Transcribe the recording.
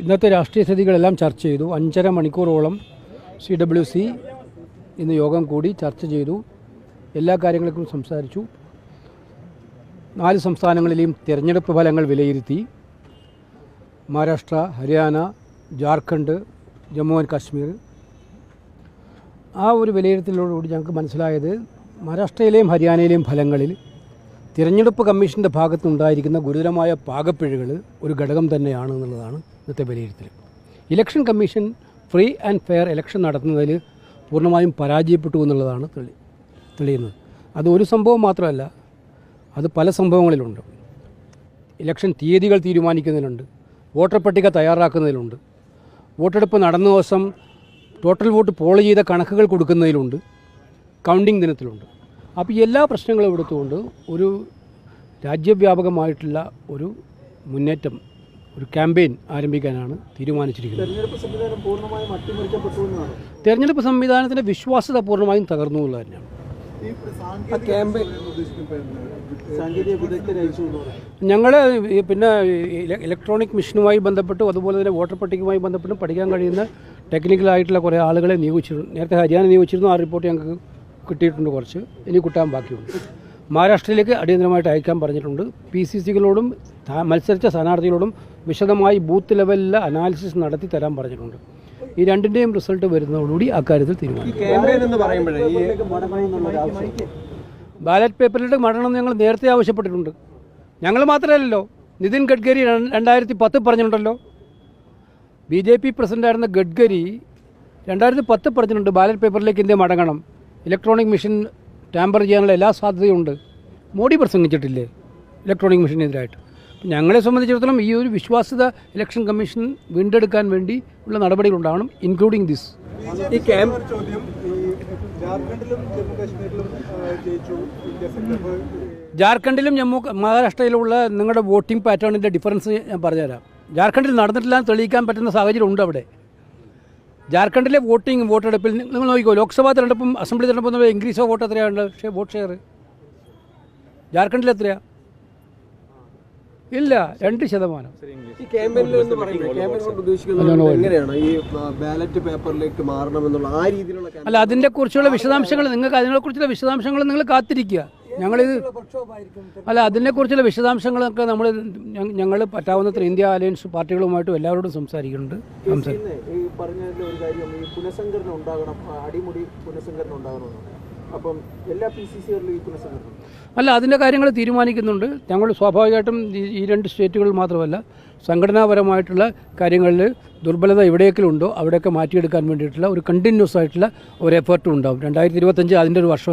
ഇന്നത്തെ രാഷ്ട്രീയ സ്ഥിതികളെല്ലാം ചർച്ച ചെയ്തു. അഞ്ചര മണിക്കൂറോളം സി ഡബ്ല്യു സി ഇന്ന് യോഗം കൂടി ചർച്ച ചെയ്തു. എല്ലാ കാര്യങ്ങളെക്കുറിച്ചും സംസാരിച്ചു. നാല് സംസ്ഥാനങ്ങളിലെയും തിരഞ്ഞെടുപ്പ് ഫലങ്ങൾ വിലയിരുത്തി. മഹാരാഷ്ട്ര ഹരിയാന ജാർഖണ്ഡ് ജമ്മു ആൻഡ് കാശ്മീർ. ആ ഒരു വിലയിരുത്തലോടുകൂടി ഞങ്ങൾക്ക് മനസ്സിലായത് മഹാരാഷ്ട്രയിലെയും ഹരിയാനയിലെയും ഫലങ്ങളിൽ തിരഞ്ഞെടുപ്പ് കമ്മീഷന്റെ ഭാഗത്തുണ്ടായിരിക്കുന്ന ഗുരുതരമായ പാകപ്പിഴകൾ ഒരു ഘടകം തന്നെയാണ് എന്നുള്ളതാണ് ഇന്നത്തെ വിലയിരുത്തൽ. Election commission free and fair election നടത്തുന്നതിൽ പൂർണമായും പരാജയപ്പെട്ടു എന്നുള്ളതാണ് തെളി തെളിയുന്നത്. അത് ഒരു സംഭവം മാത്രമല്ല അത് പല സംഭവങ്ങളിലുണ്ട്. ഇലക്ഷൻ തീയതികൾ തീരുമാനിക്കുന്നതിലുണ്ട് വോട്ടർ പട്ടിക തയ്യാറാക്കുന്നതിലുണ്ട് വോട്ടെടുപ്പ് നടന്ന ദിവസം ടോട്ടൽ വോട്ട് പോൾ ചെയ്ത കണക്കുകൾ കൊടുക്കുന്നതിലുണ്ട് കൗണ്ടിംഗ് ദിനത്തിലുണ്ട്. അപ്പോൾ എല്ലാ പ്രശ്നങ്ങളും എടുത്തുകൊണ്ട് ഒരു രാജ്യവ്യാപകമായിട്ടുള്ള ഒരു മുന്നേറ്റം ഒരു ക്യാമ്പയിൻ ആരംഭിക്കാനാണ് തീരുമാനിച്ചിരിക്കുന്നത്. തെരഞ്ഞെടുപ്പ് സംവിധാനത്തിന്റെ വിശ്വാസ്യത പൂർണമായും തകർന്നു എന്നുള്ളത് തന്നെയാണ് ഞങ്ങൾ പിന്നെ ഇലക്ട്രോണിക് മെഷീനുമായി ബന്ധപ്പെട്ടും അതുപോലെ തന്നെ വോട്ടർ പട്ടികയുമായി ബന്ധപ്പെട്ടും പഠിക്കാൻ കഴിയുന്ന ടെക്നിക്കലായിട്ടുള്ള കുറേ ആളുകളെ നിയോഗിച്ചിരുന്നു. നേരത്തെ ഹരിയാന നിയോഗിച്ചിരുന്നു. ആ റിപ്പോർട്ട് ഞങ്ങൾക്ക് കിട്ടിയിട്ടുണ്ട് കുറച്ച്. ഇനി കിട്ടാൻ ബാക്കിയുണ്ട്. മഹാരാഷ്ട്രയിലേക്ക് അടിയന്തരമായിട്ട് അയക്കാൻ പറഞ്ഞിട്ടുണ്ട്. പി സി സികളോടും മത്സരിച്ച സ്ഥാനാർത്ഥികളോടും വിശദമായി ബൂത്ത് ലെവലിൽ അനാലിസിസ് നടത്തി തരാൻ പറഞ്ഞിട്ടുണ്ട്. ഈ രണ്ടിന്റെയും റിസൾട്ട് വരുന്നതോടുകൂടി അക്കാര്യത്തിൽ തീരുമാനിക്കും ബാലറ്റ് പേപ്പറിലേക്ക് മടണം എന്ന് ഞങ്ങൾ നേരത്തെ ആവശ്യപ്പെട്ടിട്ടുണ്ട്. ഞങ്ങൾ മാത്രമല്ലല്ലോ നിതിൻ ഗഡ്കരി രണ്ടായിരത്തി പത്ത് പറഞ്ഞിട്ടുണ്ടല്ലോ. ബി ജെ പി പ്രസിഡന്റായിരുന്ന ഗഡ്കരി രണ്ടായിരത്തി പത്ത് പറഞ്ഞിട്ടുണ്ട് ബാലറ്റ് പേപ്പറിലേക്ക് ഇന്ത്യ മടങ്ങണം. ഇലക്ട്രോണിക് മെഷീൻ ടാമ്പർ ചെയ്യാനുള്ള എല്ലാ സാധ്യതയും ഉണ്ട്. മോഡി പ്രസംഗിച്ചിട്ടില്ലേ? ഇലക്ട്രോണിക് മെഷീനെതിരായിട്ട് ഞങ്ങളെ സംബന്ധിച്ചിടത്തോളം ഈ ഒരു വിശ്വാസ്യത ഇലക്ഷൻ കമ്മീഷൻ വീണ്ടെടുക്കാൻ വേണ്ടി ഉള്ള നടപടികളുണ്ടാവണം ഇൻക്ലൂഡിങ് ദിസ് ഈ ക്യാമ്പ് ജാർഖണ്ഡിലും ജമ്മു മഹാരാഷ്ട്രയിലുള്ള നിങ്ങളുടെ വോട്ടിംഗ് പാറ്റേണിന്റെ ഡിഫറൻസ് ഞാൻ പറഞ്ഞുതരാം. ജാർഖണ്ഡിൽ നടന്നിട്ടില്ല തെളിയിക്കാൻ പറ്റുന്ന സാഹചര്യം ഉണ്ട് അവിടെ. ജാർഖണ്ഡിലെ വോട്ടിംഗ് വോട്ടെടുപ്പിൽ നിങ്ങൾ നോക്കിക്കോ ലോക്സഭാ തെരഞ്ഞെടുപ്പും അസംബ്ലി തെരഞ്ഞെടുപ്പും തമ്മിൽ ഇൻക്രീസ് ഓഫ് വോട്ട് എത്രയാണ് പക്ഷേ വോട്ട് ഷെയർ. ജാർഖണ്ഡിൽ എത്രയാ ഇല്ല രണ്ട് ശതമാനം. ഈ ക്യാമ്പയിനിൽ എന്ന് പറയുമ്പോൾ ക്യാമ്പയിൻ ഉദ്ദേശിക്കുന്നത് എങ്ങനെയാണ്? ഈ ബാലറ്റ് പേപ്പറിലേക്ക് മാറണമെന്നുള്ള ആ രീതിയിലുള്ള അല്ല അതിനെ കുറിച്ചുള്ള വിശദാംശങ്ങൾ നിങ്ങൾക്ക് അതിനെ കുറിച്ചുള്ള വിശദാംശങ്ങൾ നിങ്ങൾ കാത്തിരിക്കുക. ഞങ്ങളിത് അല്ല അതിനെക്കുറിച്ചുള്ള വിശദാംശങ്ങളൊക്കെ നമ്മൾ ഞങ്ങൾ പറ്റാവുന്നത്ര ഇന്ത്യ അലയൻസ് പാർട്ടികളുമായിട്ടും എല്ലാവരോടും സംസാരിക്കുന്നുണ്ട്. സംസാരിക്കും ഈ പറഞ്ഞതിൽ ഒരു കാര്യം ഈ പുനഃസംഘടന ഉണ്ടാകണം അടിമുടി പുനഃസംഘടന ഉണ്ടാകണമെന്നാണ് അപ്പം എല്ലാ പി സി സികളിലും ഈ പുനഃസംഘടന അല്ല അതിന്റെ കാര്യങ്ങൾ തീരുമാനിക്കുന്നുണ്ട്. ഞങ്ങൾ സ്വാഭാവികമായിട്ടും ഈ- ഈ രണ്ട് സ്റ്റേറ്റുകൾ മാത്രമല്ല സംഘടനാപരമായിട്ടുള്ള കാര്യങ്ങളിൽ ദുർബലത എവിടെയൊക്കെ ഉണ്ടോ അവിടെയൊക്കെ മാറ്റിയെടുക്കാൻ വേണ്ടിയിട്ടുള്ള ഒരു കണ്ടിന്യൂസ് ആയിട്ടുള്ള ഒരു എഫേർട്ടും ഉണ്ടാവും. രണ്ടായിരത്തി ഇരുപത്തഞ്ച് അതിന്റെ ഒരു വർഷമായിട്ട്